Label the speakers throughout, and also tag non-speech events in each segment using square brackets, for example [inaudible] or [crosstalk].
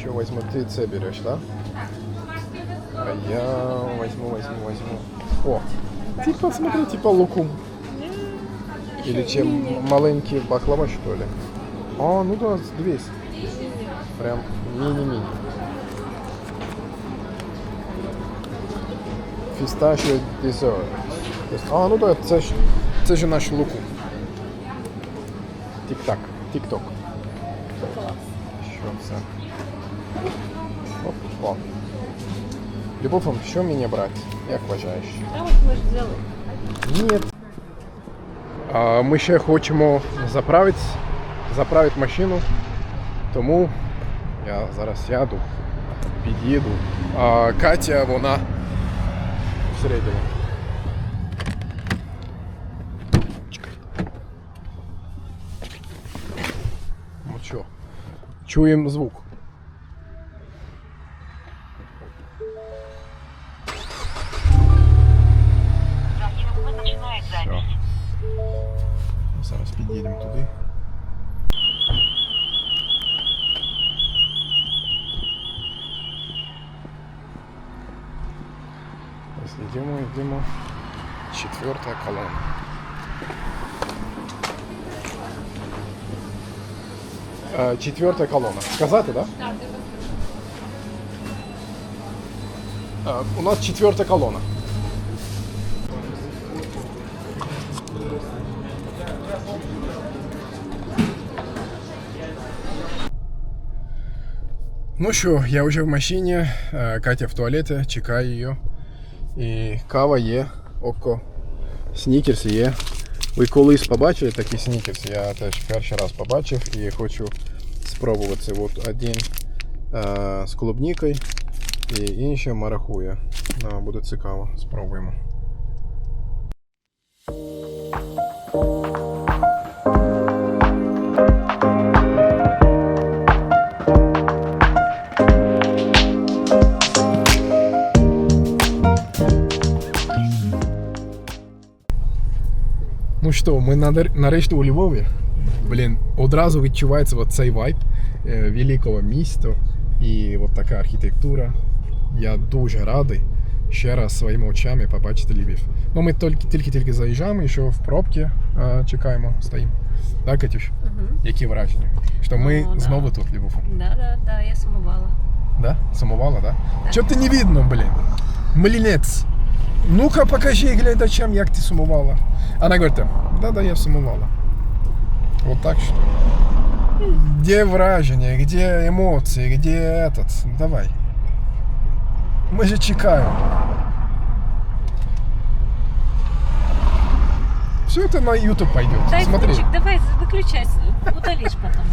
Speaker 1: що возьму? Ти це береш, да? А я возьму, возьму, возьму. О, типа, смотри, типа лукум. Или чем маленький баклава, что ли? А, ну да, 200. Прям мини-мини. Фісташіо десерт. А, ну да, це ж, це ж наш лукум. Тік-так, тік-ток. Що це? Оп, о. Любов, що мені брати? Як вважаєш?
Speaker 2: Та от ми ж взяли.
Speaker 1: Ні. А, ми ще хочемо заправити, заправити машину, тому я зараз сяду, під'їду. А Катя, вона всередині. Ну що, чуємо звук. Е, Четверта колонна. Сказати, да?
Speaker 2: Так,
Speaker 1: Е, У нас четверта колонна. Ну що, я вже в машині, е, Катя в туалеті, чекаю її. І кава є, око, снікерс є. Ви колись побачили такі снікерси? Я теж перший раз побачив і хочу спробувати. От один е, з клубнікою і інший марахуя. Ну, буде цікаво, спробуємо. Ну що, ми надер- нарешті у Львові. Блін, одразу відчувається от цей вайб е, Великого міста і от така архітектура. Я дуже радий ще раз своїми очами побачити Львів. Ну, ми тільки тільки, тільки заїжджаємо, що в пробці е, чекаємо, стоїмо. Так, Катюш?
Speaker 2: Угу.
Speaker 1: Які враження? Що ми
Speaker 2: Ну, да.
Speaker 1: знову тут, Львов.
Speaker 2: Да, да, да, я сумувала.
Speaker 1: Да? Сумувала, да? Чого ти не видно, блін? Млінець. Ну-ка покажи глядачам, як ти сумувала. Вона говорить, да-да, я сумувала. Вот так что. Где враження, где эмоции, где этот? Давай. Мы же чекаем. Все это на YouTube пойдет.
Speaker 2: Дай
Speaker 1: Смотри.
Speaker 2: звучик, давай выключай, удалишь потом.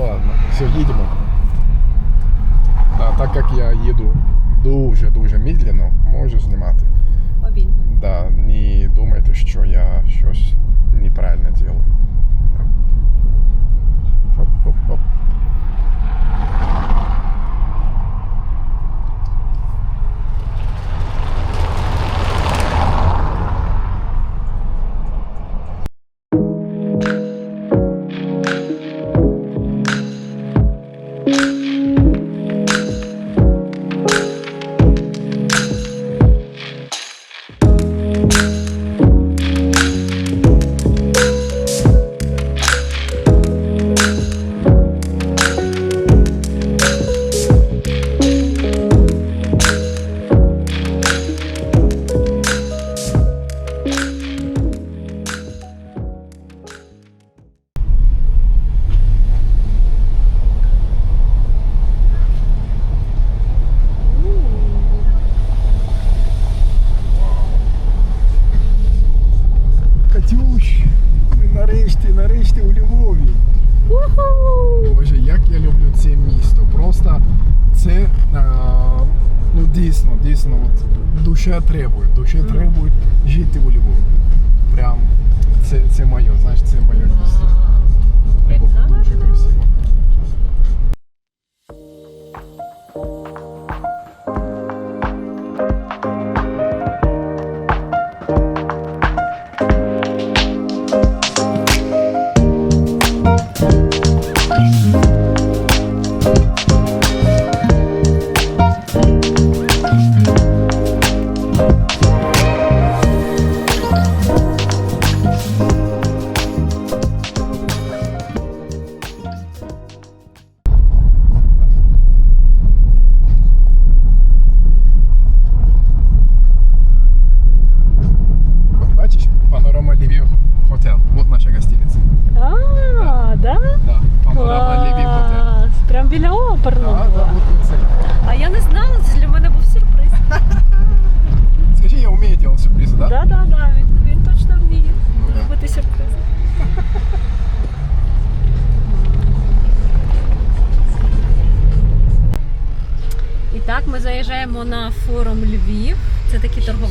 Speaker 1: Ладно, все, їдемо. Да, так як я їду дуже-дуже медленно, можу знімати.
Speaker 2: Обін.
Speaker 1: Да, не думайте, що я щось Душа требує, душа требує жити у Львові. Прям це, це моє, знаєш, це моє місце. Любов дуже красиво.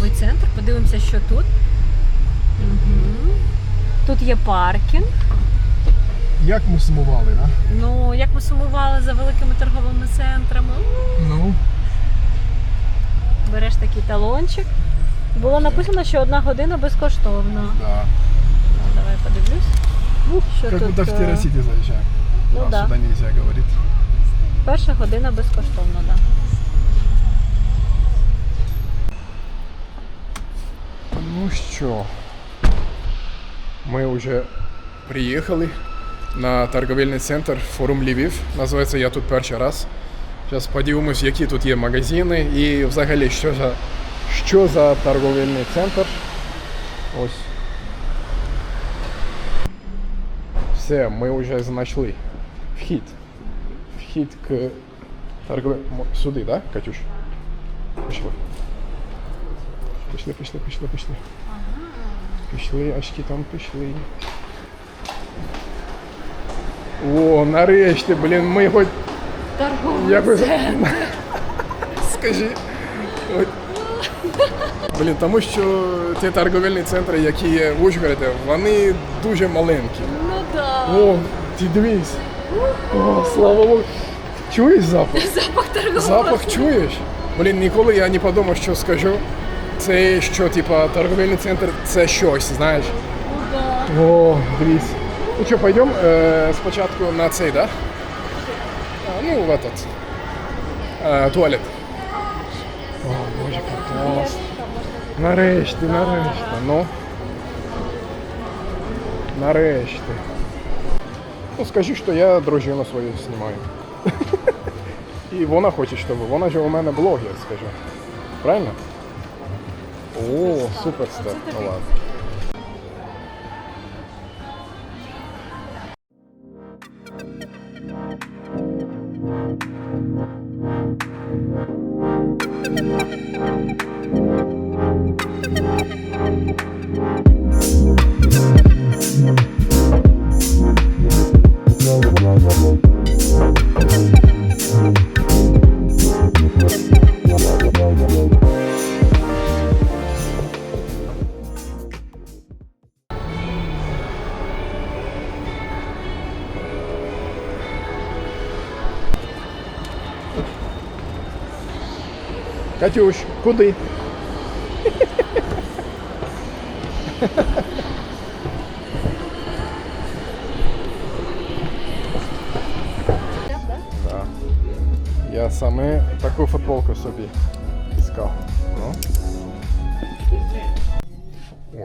Speaker 2: Торговий центр. Подивимося, що тут. Угу. Тут є паркінг.
Speaker 1: Як ми сумували, да?
Speaker 2: Ну, як ми сумували за великими торговими центрами.
Speaker 1: Ну.
Speaker 2: Береш такий талончик. Було написано, що одна година безкоштовна.
Speaker 1: Да.
Speaker 2: Ну, давай подивлюсь.
Speaker 1: Ну,
Speaker 2: Що
Speaker 1: как
Speaker 2: тут,
Speaker 1: будто в
Speaker 2: э,
Speaker 1: Террасити.
Speaker 2: Ну
Speaker 1: а
Speaker 2: да.
Speaker 1: сюда нельзя говорить.
Speaker 2: Перша година безкоштовна, так. Да.
Speaker 1: Ну що, ми вже приїхали на торговельний центр Форум Львів. Називається я тут перший раз. Зараз подивимось, які тут є магазини і взагалі що за, що за торговельний центр. Ось. Все, ми вже знайшли вхід. Вхід к торговельному. Сюди, да, Катюш? Пішли. Пішли, пішли, пішли, пішли. Пішли, очки там пішли. О, нарешті, блін, ми хоч
Speaker 2: Торговий
Speaker 1: якось. [laughs] Скажи. От. Блін, тому що ті торговельні центри, які є в Ужгороді, вони дуже маленькі.
Speaker 2: Ну да.
Speaker 1: О, ти дивись. О, слава Богу. Чуєш запах?
Speaker 2: Запах торгового.
Speaker 1: Запах чуєш? Блін, ніколи я не подумав, що скажу. Це що, типа, торговельний центр це щось, знаєш.
Speaker 2: Ну.
Speaker 1: О, дивись. Ну що, пойдем е, спочатку на цей, да? А, ну, в этот. Е, туалет. О, боже, як клас. Нарешті, нарешті. Ну. Нарешті. Ну, скажи, що я дружину свою знімаю. [laughs] І вона хоче, щоб вона ж у мене блогер, скажи. Правильно? О, супер. Ну ладно. Катюш, куди? Да. Я саме таку футболку собі іскав. Ну.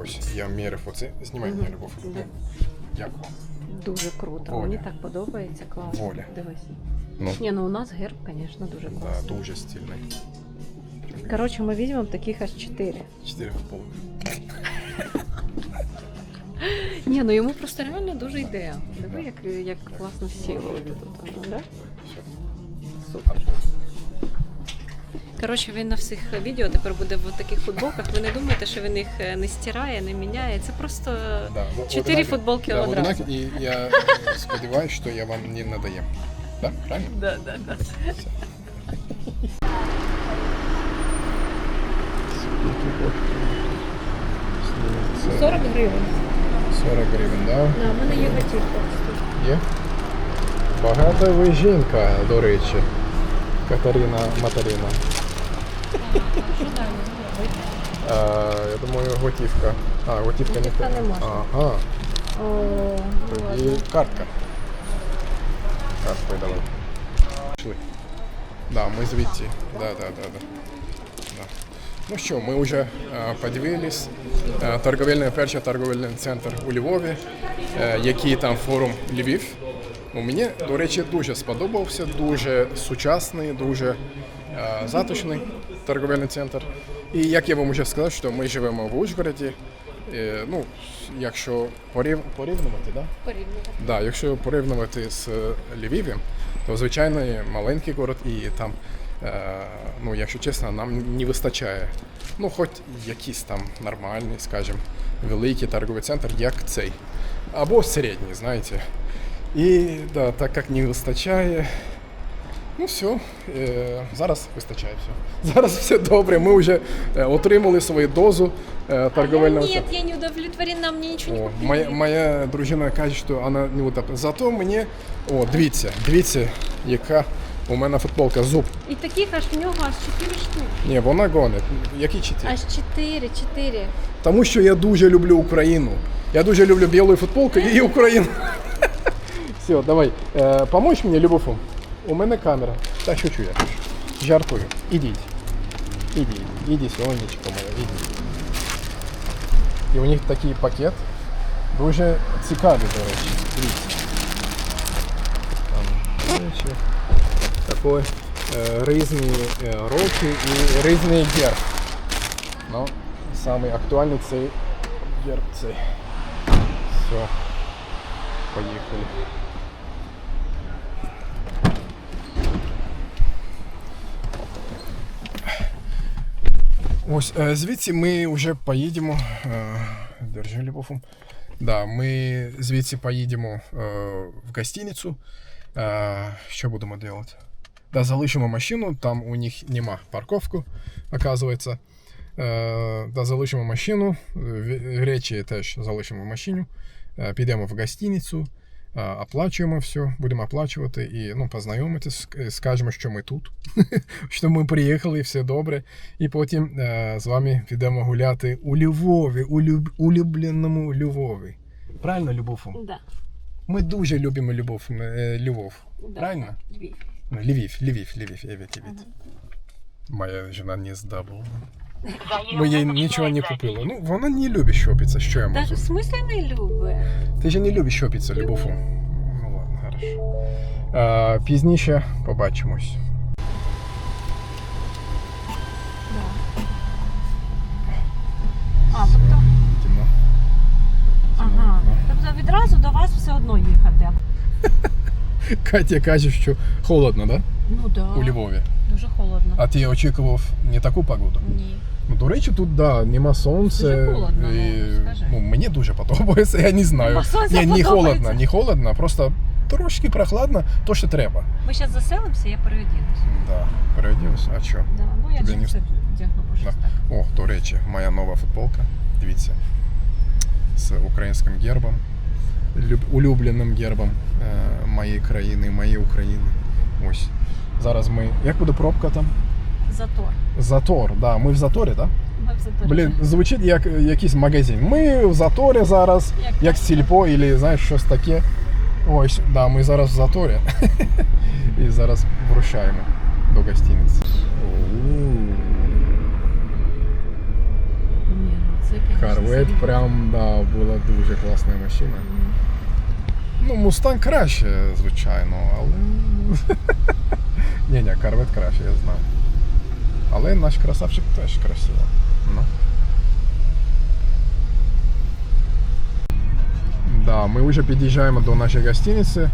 Speaker 1: Ось, я мірив оце. Знімай мені любов. Дякую.
Speaker 2: Дуже круто.
Speaker 1: Воля.
Speaker 2: Мені так подобається. Класно.
Speaker 1: Воля.
Speaker 2: Дивись.
Speaker 1: Ну,
Speaker 2: Ні, ну у нас герб, звісно, дуже
Speaker 1: да,
Speaker 2: класний.
Speaker 1: дуже стильний.
Speaker 2: Коротше, ми візьмемо таких аж чотири.
Speaker 1: Чотири футболки.
Speaker 2: Ні, ну йому просто реально дуже йде. Диви, як, як класно сіло тут. воно, Да? Супер. Коротше, він на всіх відео тепер буде в таких футболках. Ви не думаєте, що він їх е, не стирає, не міняє. Це просто
Speaker 1: Да,
Speaker 2: чотири
Speaker 1: вот
Speaker 2: футболки
Speaker 1: Да,
Speaker 2: одразу.
Speaker 1: і я сподіваюся, що я вам не надоем. Да? Правильно?
Speaker 2: Да, да, да. 40 гривень.
Speaker 1: 40 гривень, да?
Speaker 2: Да, в мене є готівка.
Speaker 1: Є? Багата ви жінка, до речі. Катерина Матаріна. А, я думаю, готівка. А, готівка не
Speaker 2: Готівка не можна.
Speaker 1: Ага.
Speaker 2: О, ну
Speaker 1: Тоді картка. Карткою давай. Пішли. Да, ми звідти. Да, да, да. да. Ну що, ми вже е, подивились. Е, торговельний, перший торговельний центр у Львові, е, який там форум Львів. Ну, мені, до речі, дуже сподобався, дуже сучасний, дуже затишний торговельний центр. І як я вам вже сказав, що ми живемо в Ужгороді. Ну, якщо порів... порівнювати, да?
Speaker 2: Порівнювати.
Speaker 1: Да, якщо порівнювати з Львівом, то звичайно маленький город, і там, ну, якщо чесно, нам не вистачає. Ну, хоч якийсь там нормальний, скажімо, великий торговий центр, як цей. Або середній, знаєте. І да, так як не вистачає, Ну все, е, зараз вистачає все. [laughs] Зараз все добре. Ми вже е, отримали свою дозу е, торговельного.
Speaker 2: Нет, я не удовлетворена, мне ничего не купили.
Speaker 1: моя, моя дружина каже, що вона не удовлетворена. Зато мені, о, дивіться, дивіться, яка у мене футболка зуб.
Speaker 2: І таких аж в нього аж 4 штуки.
Speaker 1: Ні, вона гонить. Які чотири?
Speaker 2: Аж 4, 4.
Speaker 1: Тому що я дуже люблю Україну. Я дуже люблю білу футболку і Україну. [laughs] Все, давай. Е, помочь мені, Любофон? У мене камера. Та шучу я. Жартую. Ідіть. Ідіть. Ідіть, сонечко моє, ідіть. І у них такий пакет. Дуже цікавий, до речі. Дивіться. Там речі. Такой е, різні е, роки і різний герб. Ну, самий актуальний цей герб цей. Все. Поїхали. Ось е, звідси ми вже поїдемо. е, Держи Любову. Да, ми звідси поїдемо е, в гостиницю. Е, Що будемо робити? Да, залишимо машину, там у них нема парковку, оказується. Е, Да, залишимо машину, речі теж залишимо в машині. Е, Підемо в гостиницю, е, оплачуємо все, будемо оплачувати і ну, познайомитись, скажемо, що ми тут, [laughs] що ми приїхали, все добре. І потім з вами підемо гуляти у Львові, у люб... улюбленому Львові. Правильно, Любов?
Speaker 2: Да.
Speaker 1: Ми дуже любимо Любов, Львов.
Speaker 2: да.
Speaker 1: Правильно?
Speaker 2: Львів.
Speaker 1: Львів, Львів, Львів, Львів, Львів. Моя жена не здабла. Ми їй нічого не купили. Ну, вона не любить щопіться, що я
Speaker 2: Даже
Speaker 1: можу.
Speaker 2: в смислі не любить?
Speaker 1: Ти ж не любиш щопіться, Любову. Ну ладно, хорошо. А, пізніше побачимось. [laughs] Катя каже, що холодно, да?
Speaker 2: Ну да.
Speaker 1: У Львові.
Speaker 2: Дуже холодно.
Speaker 1: А ти очікував не таку погоду?
Speaker 2: Ні.
Speaker 1: Ну, до речі, тут да, нема сонця.
Speaker 2: Дуже холодно,
Speaker 1: і,
Speaker 2: ну, скажи.
Speaker 1: ну, мені дуже подобається, я не знаю.
Speaker 2: Нема сонця,
Speaker 1: Ні, не
Speaker 2: подобається.
Speaker 1: холодно, не холодно, просто трошки прохладно, то що треба.
Speaker 2: Ми зараз заселимося, я переодінусь.
Speaker 1: Да, переоділися, а що?
Speaker 2: Да. Ну я
Speaker 1: Тобі не
Speaker 2: джинси вдягну, бо щось
Speaker 1: Да.
Speaker 2: так.
Speaker 1: О, до речі, моя нова футболка. Дивіться. З українським гербом. Люб- улюбленим гербом е, моєї країни, моєї України. Ось. Зараз ми. Як буде пробка там?
Speaker 2: Затор.
Speaker 1: Затор, да. Ми в заторі, так?
Speaker 2: Ми в заторі.
Speaker 1: Блін, звучить як якийсь магазин. Ми в заторі зараз,
Speaker 2: Як
Speaker 1: як
Speaker 2: так.
Speaker 1: сільпо, або знаєш, щось таке. Ось, да, ми зараз в заторі. [laughs] І зараз врушаємо до гостиниці.
Speaker 2: Ні, ну це, конечно,
Speaker 1: Корвет
Speaker 2: серйозно.
Speaker 1: прям да, була дуже класна машина. Ну, Мустанг краще, звичайно, але. [laughs] ні, ні, Корвет краще, я знаю. Але наш красавчик теж красиво. Ну. Да, ми вже під'їжджаємо до нашої гостиниці. Е,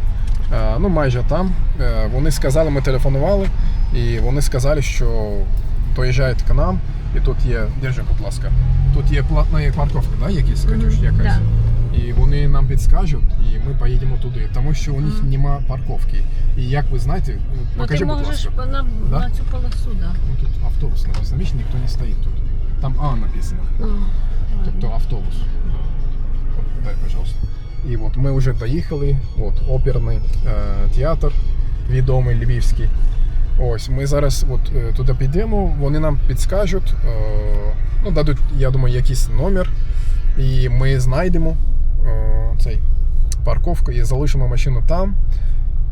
Speaker 1: Ну, майже там. Е, Вони сказали, ми телефонували, і вони сказали, що доїжджають к нам, і тут є. Держи, будь ласка. Тут є платна парковка, да, якісь, Катюш, якась.
Speaker 2: да.
Speaker 1: І вони нам підскажуть, і ми поїдемо туди, тому що у них
Speaker 2: Мгм.
Speaker 1: нема парковки. І як ви знаєте, ну,
Speaker 2: Ну
Speaker 1: покажи,
Speaker 2: ти
Speaker 1: будь
Speaker 2: можеш
Speaker 1: ласка.
Speaker 2: на,
Speaker 1: Да?
Speaker 2: на цю полосу, да.
Speaker 1: Ну, тут автобус написано, бачиш, ніхто не стоїть тут. Там А написано. Тобто автобус. Дай, пожалуйста. І от ми вже доїхали. От оперний е, театр, відомий львівський. Ось ми зараз от, е, туди підемо, вони нам підскажуть, е, ну, дадуть, я думаю, якийсь номер, і ми знайдемо цей парковку і залишимо машину там.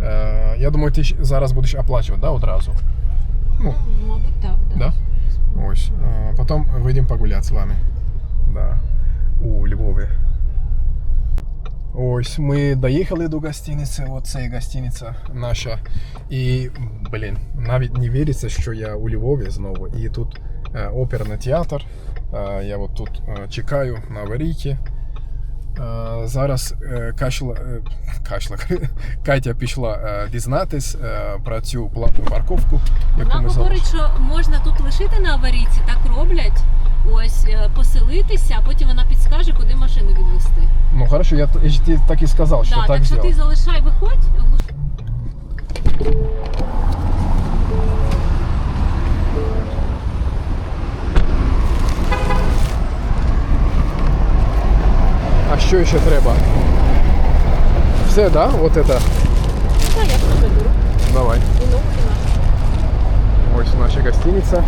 Speaker 1: Е, я думаю, ти зараз будеш оплачувати да, одразу. Ну,
Speaker 2: Мабуть, так, да.
Speaker 1: Да? Ось. А, Потом выйдем погулять з вами. Да. У Львові. Ось ми доїхали до гостиниці. Оце гостиниця наша. І, блін, навіть не віриться, що я у Львові знову. І тут е, оперний театр. Е, я от тут е, чекаю на аварійки. Е, Зараз е, Кашла, е, Кашла, [laughs] Катя пішла е, дізнатись е, про цю платну парковку, яку
Speaker 2: Вона
Speaker 1: ми
Speaker 2: говорить, що можна тут лишити на аварійці, так роблять. Ось е, поселитися, а потім вона підскаже, куди машину відвести.
Speaker 1: Ну хорошо, я так і сказав, що
Speaker 2: да,
Speaker 1: так
Speaker 2: так що ти залишай, виходь.
Speaker 1: А що ще треба? Все, да? Вот это.
Speaker 2: Та я ж заберу.
Speaker 1: Давай.
Speaker 2: І ногу наші.
Speaker 1: Ось наша гостиниця.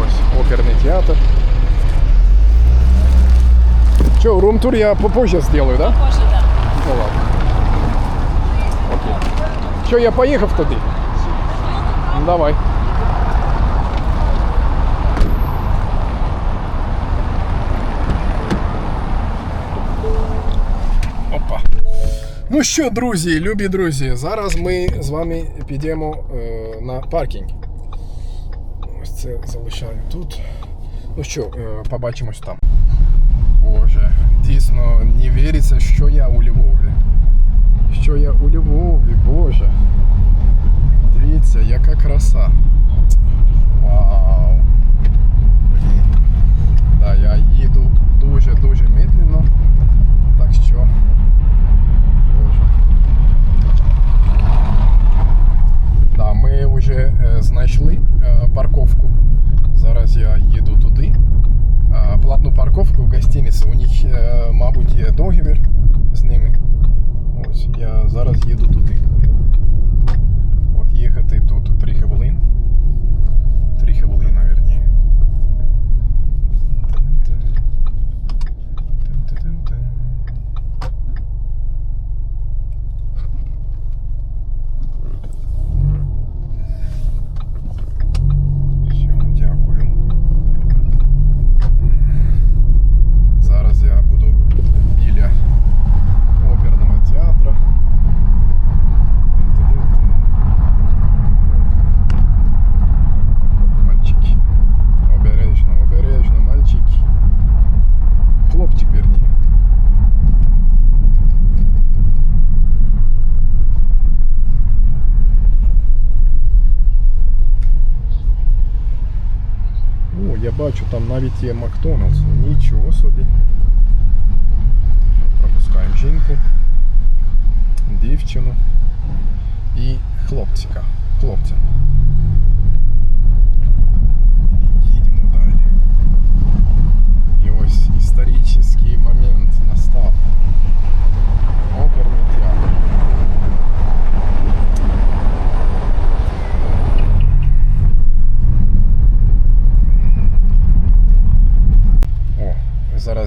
Speaker 1: Ось оперний театр. Че, рум-тур я попозже сделаю, да?
Speaker 2: Боже, так.
Speaker 1: Ну ладно. Окей. Що, я поїхав туди? Ну, давай. Ну що, друзі, любі друзі, зараз ми з вами підемо е, на паркінг. Ось це залишаємо тут. Ну що, е, побачимось там. Боже, дійсно не віриться, що я у Львові. Що я у Львові, Боже. Дивіться, яка краса. бачу, там навіть є Макдональдс. Нічого собі. Пропускаємо жінку, дівчину і хлопчика. Хлопця. І їдемо далі. І ось історичний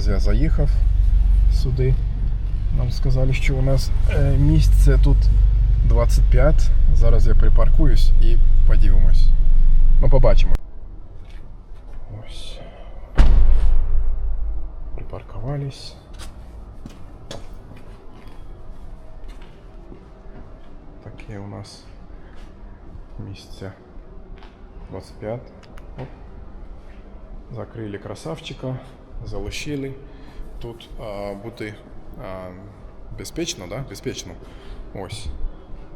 Speaker 1: зараз я заїхав сюди. Нам сказали, що у нас е, місце тут 25. Зараз я припаркуюсь і подивимось. Ну, побачимо. Ось. Припаркувались. Таке у нас місце 25. Оп. Закрили красавчика, залишили. Тут а, бути а, безпечно, да? Безпечно. Ось.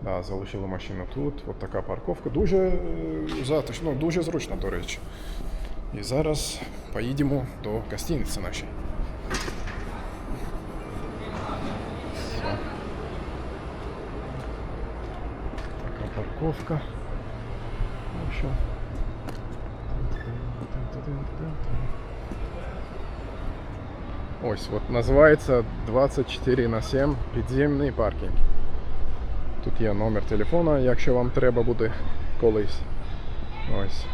Speaker 1: Да, залишили машину тут. От така парковка. Дуже е, затишно, дуже зручно, до речі. І зараз поїдемо до гостиниці нашої. Така парковка. Ну що. Ось, от називається 24 на 7 підземний паркінг. Тут є номер телефона, якщо вам треба буде колись. Ось.